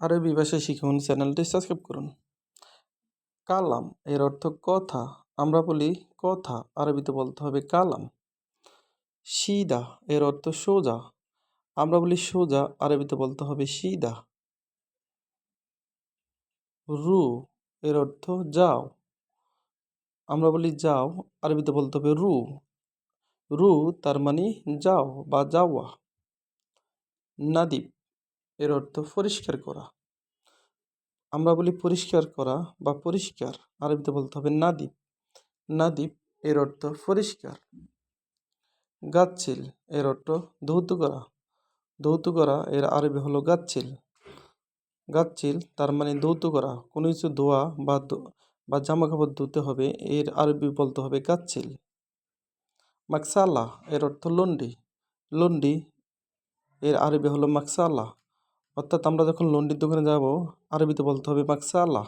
আরবি ভাষা শিখুন চ্যানেলটি সাবস্ক্রাইব করুন। কালাম এর অর্থ কথা। আমরা বলি কথা, আরবিতে বলতে হবে কালাম। সিদা এর অর্থ সোজা। আমরা বলি সোজা, আরবিতে বলতে হবে সিদা রু এর অর্থ যাও। আমরা বলি যাও, আরবিতে বলতে হবে রু। রু তার মানে যাও বা যাওয়া। নাদিব এর অর্থ পরিষ্কার করা। আমরা বলি পরিষ্কার করা বা পরিষ্কার, আরবিতে বলতে হবে নাদিব। নাদিব এর অর্থ পরিষ্কার। গাচ্ছিল এর অর্থ ধৌত করা। ধৌত করা এর আরবি হলো গাচ্ছিল। গাচ্ছিল তার মানে ধৌত করা। কোনো কিছু ধোয়া বা বা জামা কাপড় ধুতে হবে, এর আরবি বলতে হবে গাচ্ছিল। মাকসালা এর অর্থ লন্ডি। লন্ডি এর আরবি হলো মাকসালা। অর্থাৎ আমরা যখন লন্ডির দোকানে যাব, আরবিতে বলতে হবে মাকসালা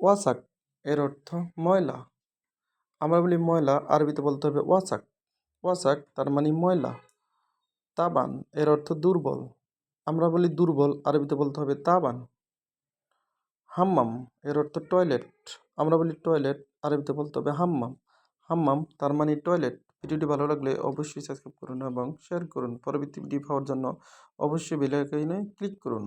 ওয়াসাক এর অর্থ ময়লা। আমরা বলি ময়লা, আরবিতে বলতে হবে ওয়াসাক। ওয়াসাক তার মানে ময়লা। তাবান এর অর্থ দুর্বল। আমরা বলি দুর্বল, আরবিতে বলতে হবে তাবান। হাম্মাম এর অর্থ টয়লেট। আমরা বলি টয়লেট, আরবিতে বলতে হবে হাম্মাম। হাম্মাম, তার মানে টয়লেট। ভিডিওটি ভালো লাগলে অবশ্যই সাবস্ক্রাইব করুন এবং শেয়ার করুন। পরবর্তী ভিডিও পাওয়ার জন্য অবশ্যই বেলাইকনে ক্লিক করুন।